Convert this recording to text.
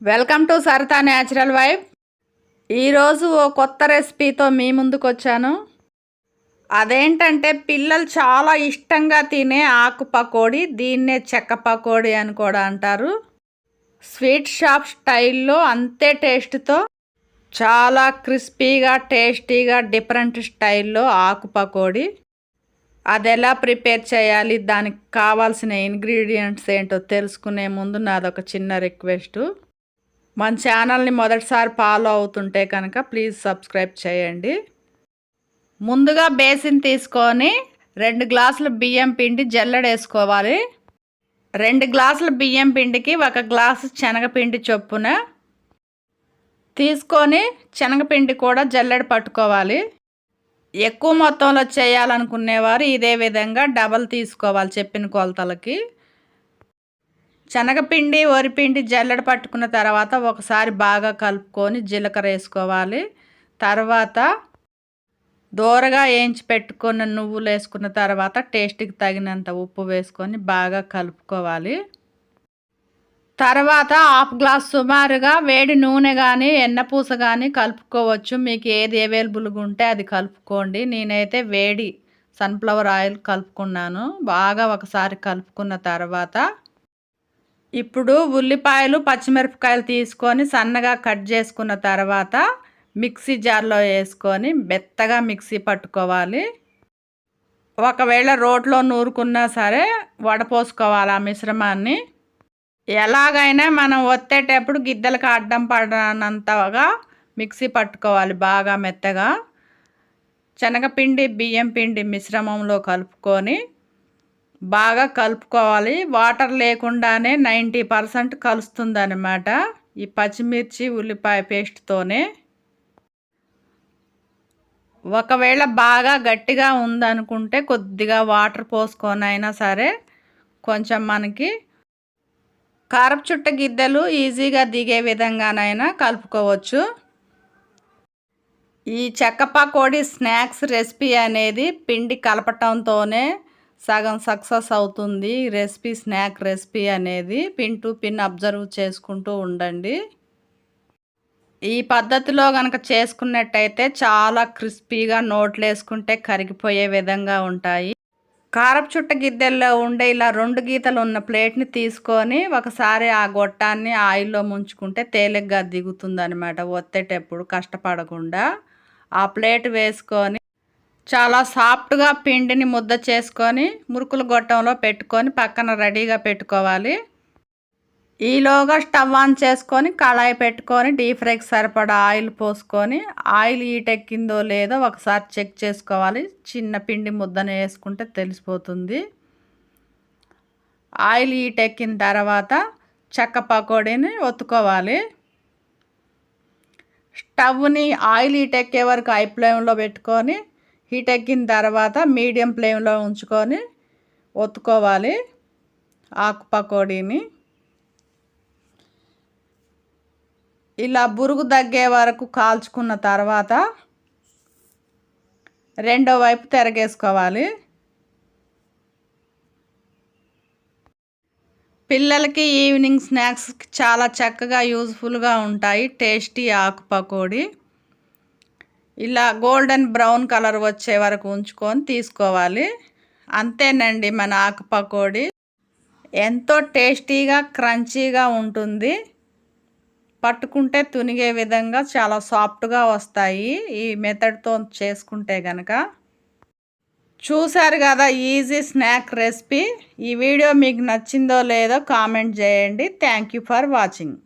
Welcome to Sarita natural wife ఈరోజు ఓ కొత్త రెసిపీతో మీ ముందుకు వచ్చాను అదేంటంటే పిల్లలు చాలా ఇష్టంగా తినే ఆకు పకోడీ దీన్నే చెక్క పకోడీ అని కూడా అంటారు. స్వీట్ షాప్ స్టైల్లో అంతే టేస్ట్తో చాలా క్రిస్పీగా టేస్టీగా డిఫరెంట్ స్టైల్లో ఆకు పకోడీ అది ఎలా ప్రిపేర్ చేయాలి దానికి కావాల్సిన ఇంగ్రీడియంట్స్ ఏంటో తెలుసుకునే ముందు నాదొక చిన్న రిక్వెస్ట్ మన ఛానల్ని మొదటిసారి ఫాలో అవుతుంటే కనుక ప్లీజ్ సబ్స్క్రైబ్ చేయండి. ముందుగా బేసిన్ తీసుకొని రెండు గ్లాసుల బియ్యం పిండి జల్లెడేసుకోవాలి. రెండు గ్లాసుల బియ్యం పిండికి ఒక గ్లాసు శనగపిండి చొప్పున తీసుకొని శనగపిండి కూడా జల్లెడ పట్టుకోవాలి. ఎక్కువ మొత్తంలో చేయాలనుకునేవారు ఇదే విధంగా డబల్ తీసుకోవాలి చెప్పిన కొలతలకి. శనగపిండి వరిపిండి జల్లెడ పట్టుకున్న తర్వాత ఒకసారి బాగా కలుపుకొని జీలకర్ర వేసుకోవాలి. తర్వాత దూరగా వేయించి పెట్టుకున్న నువ్వులు వేసుకున్న తర్వాత టేస్ట్కి తగినంత ఉప్పు వేసుకొని బాగా కలుపుకోవాలి. తర్వాత హాఫ్ గ్లాస్ సుమారుగా వేడి నూనె కానీ ఎన్నపూస కానీ కలుపుకోవచ్చు. మీకు ఏది అవైలబుల్గా ఉంటే అది కలుపుకోండి. నేనైతే వేడి సన్ఫ్లవర్ ఆయిల్ కలుపుకున్నాను. బాగా ఒకసారి కలుపుకున్న తర్వాత ఇప్పుడు ఉల్లిపాయలు పచ్చిమిరపకాయలు తీసుకొని సన్నగా కట్ చేసుకున్న తర్వాత మిక్సీ జార్లో వేసుకొని మెత్తగా మిక్సీ పట్టుకోవాలి. ఒకవేళ రోట్లో నూరుకున్నా సరే వడపోసుకోవాలి ఆ మిశ్రమాన్ని. ఎలాగైనా మనం ఒత్తేటప్పుడు గిద్దలకు అడ్డం పడనంతగా మిక్సీ పట్టుకోవాలి బాగా మెత్తగా. శనగపిండి బియ్యం పిండి మిశ్రమంలో కలుపుకొని బాగా కలుపుకోవాలి. వాటర్ లేకుండానే నైంటీ పర్సెంట్ కలుస్తుంది అనమాట ఈ పచ్చిమిర్చి ఉల్లిపాయ పేస్ట్తోనే. ఒకవేళ బాగా గట్టిగా ఉందనుకుంటే కొద్దిగా వాటర్ పోసుకొని అయినా సరే కొంచెం మనకి కారపు చుట్ట గిద్దెలు ఈజీగా దిగే విధంగానైనా కలుపుకోవచ్చు. ఈ చెక్క పకోడీ స్నాక్స్ రెసిపీ అనేది పిండి కలపటంతోనే సగం సక్సెస్ అవుతుంది రెసిపీ స్నాక్ రెసిపీ అనేది పిన్ టు పిన్ అబ్జర్వ్ చేసుకుంటూ ఉండండి. ఈ పద్ధతిలో కనుక చేసుకున్నట్టయితే చాలా క్రిస్పీగా నోట్లేసుకుంటే కరిగిపోయే విధంగా ఉంటాయి. కారపు చుట్ట గిద్దెల్లో ఉండే ఇలా రెండు గీతలు ఉన్న ప్లేట్ని తీసుకొని ఒకసారి ఆ గొట్టాన్ని ఆయిల్లో ముంచుకుంటే తేలిగ్గా దిగుతుంది అనమాట ఒత్తేటప్పుడు కష్టపడకుండా. ఆ ప్లేట్ వేసుకొని చాలా సాఫ్ట్గా పిండిని ముద్ద చేసుకొని మురుకుల గొట్టంలో పెట్టుకొని పక్కన రెడీగా పెట్టుకోవాలి. ఈలోగా స్టవ్ ఆన్ చేసుకొని కళాయి పెట్టుకొని డీప్ ఫ్రైకి సరిపడా ఆయిల్ పోసుకొని ఆయిల్ ఈటెక్కిందో లేదో ఒకసారి చెక్ చేసుకోవాలి. చిన్న పిండి ముద్దను వేసుకుంటే తెలిసిపోతుంది. ఆయిల్ ఈటెక్కిన తర్వాత చెక్క పకోడీని ఒత్తుకోవాలి. స్టవ్ని ఆయిల్ ఈటెక్కే వరకు ఐ ఫ్లేమ్లో పెట్టుకొని హీట్ ఎక్కిన తర్వాత మీడియం ఫ్లేమ్లో ఉంచుకొని ఒత్తుకోవాలి ఆకు పకోడీని. ఇలా బురుగు తగ్గే వరకు కాల్చుకున్న తర్వాత రెండో వైపు తిరగేసుకోవాలి. పిల్లలకి ఈవినింగ్ స్నాక్స్ చాలా చక్కగా యూజ్ఫుల్గా ఉంటాయి టేస్టీ ఆకు పకోడీ. ఇలా గోల్డెన్ బ్రౌన్ కలర్ వచ్చే వరకు ఉంచుకొని తీసుకోవాలి. అంతేనండి మన ఆకు పకోడీ. ఎంతో టేస్టీగా క్రంచీగా ఉంటుంది. పట్టుకుంటే తునిగే విధంగా చాలా సాఫ్ట్గా వస్తాయి ఈ మెథడ్తో చేసుకుంటే కనుక చూశారు కదా ఈజీ స్నాక్ రెసిపీ. ఈ వీడియో మీకు నచ్చిందో లేదో కామెంట్ చేయండి. Thank you for watching.